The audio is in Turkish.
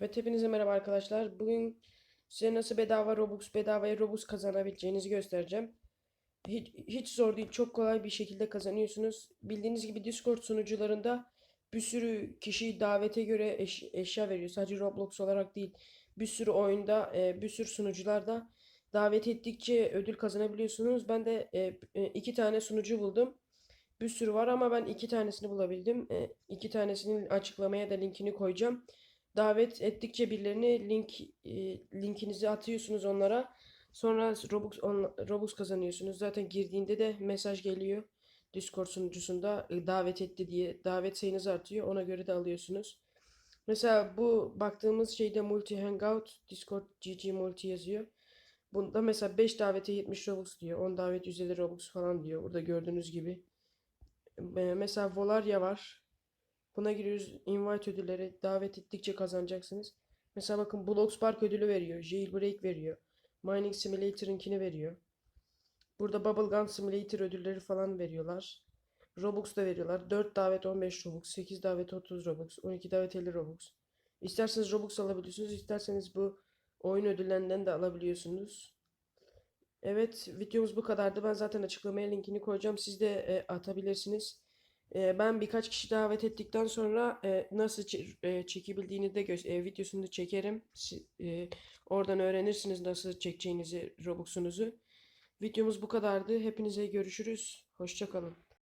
Evet hepinize merhaba arkadaşlar. Bugün size nasıl bedava Robux, bedavaya Robux kazanabileceğinizi göstereceğim. Hiç, hiç zor değil, çok kolay bir şekilde kazanıyorsunuz. Bildiğiniz gibi Discord sunucularında bir sürü kişi davete göre eş- eşya veriyor. Sadece Roblox olarak değil. Bir sürü oyunda, e, bir sürü sunucularda davet ettikçe ödül kazanabiliyorsunuz. Ben de e, e, iki tane sunucu buldum. Bir sürü var ama ben iki tanesini bulabildim. E, iki tanesinin açıklamaya da linkini koyacağım. Davet ettikçe birilerini link e, linkinizi atıyorsunuz onlara. Sonra Robux on- Robux kazanıyorsunuz. Zaten girdiğinde de mesaj geliyor. Discord sunucusunda e, davet etti diye davet sayınız artıyor. Ona göre de alıyorsunuz. Mesela bu baktığımız şeyde Multi Hangout Discord GG Multi yazıyor. Bunda mesela 5 davete 70 Robux diyor. 10 davet 150 Robux falan diyor. Burada gördüğünüz gibi. E, Mesela Volaria var. Buna giriyoruz. Invite ödülleri davet ettikçe kazanacaksınız. Mesela bakın Bloxpark ödülü veriyor. Jailbreak veriyor. Mining Simulator'ınkini veriyor. Burada Bubblegum Simulator ödülleri falan veriyorlar. Robux da veriyorlar. 4 davet 15 Robux, 8 davet 30 Robux, 12 davet 50 Robux. İsterseniz Robux alabiliyorsunuz, isterseniz bu oyun ödüllerinden de alabiliyorsunuz. Evet, videomuz bu kadardı. Ben zaten açıklamaya linkini koyacağım. Siz de e, atabilirsiniz. E, ben birkaç kişi davet ettikten sonra e, nasıl e, çekebildiğini de e, videosunu da çekerim. E, oradan öğrenirsiniz nasıl çekeceğinizi, Robux'unuzu. Videomuz bu kadardı. Hepinize görüşürüz. Hoşça kalın.